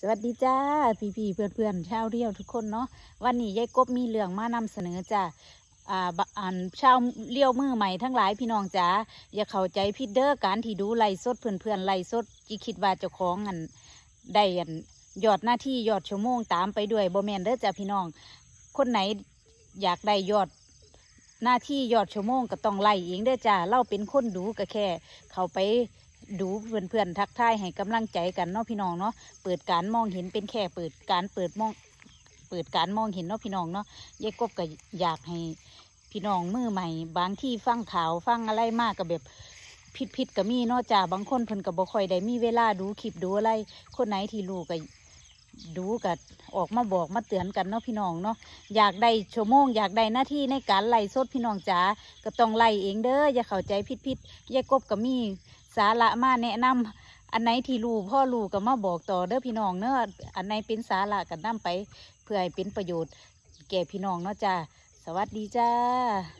สวัสดีจ้า พี่พี่เพื่อนเพื่อนชาวเรียวทุกคนเนาะวันนี้ยายกบมีเรื่องมานำเสนอจ้าอ่าบอันชาวเลี้ยวมือใหม่ทั้งหลายพี่น้องจ๋าอย่าเข้าใจผิดเด้อการที่ดูไล่สดเพื่อนเพื่อนๆไล่สดจีคิดว่าเจ้าของอันได้อันยอดหน้าที่ยอดชั่วโมงตามไปด้วยบ่แมนเด้อจ้าพี่น้อง คนไหนอยากได้ยอดหน้าที่ยอดชั่วโมงก็ต้องไล่เองเด้อจ้าเราเป็นคนดูก็แค่ เขาไป ดูเพื่อนๆทักทายให้กำลังใจกันเนาะพี่น้องเนาะเปิดการมองเห็นเป็นแค่เปิดการเปิดมองเปิดการมองเห็นเนาะพี่น้องเนาะยายกบก็อยากให้พี่น้องมือใหม่ บางที่ฟังข่าวฟังอะไรมากก็แบบผิดผิดๆก็มีเนาะจ้าบางคนเพิ่นก็บ่ค่อยได้มีเวลาดูคลิปดูอะไรคนไหนที่รู้ก็ ดูก็ออกมาบอกมาเตือนกันเนาะพี่น้องเนาะอยากได้ชั่วโมงอยากได้หน้าที่ในการไล่สดพี่น้องจ๋าก็ต้องไล่เองเด้ออย่าเข้าใจผิดผิดๆยากบก็มีสาระมาแนะนำอันไหนที่รู้พ่อรู้ก็มาบอกต่อเด้อพี่น้องเนอะอันไหนเป็นสาระก็นำไป เพื่อให้เป็นประโยชน์ แก่พี่น้องเนาะจ้าสวัสดีจ้า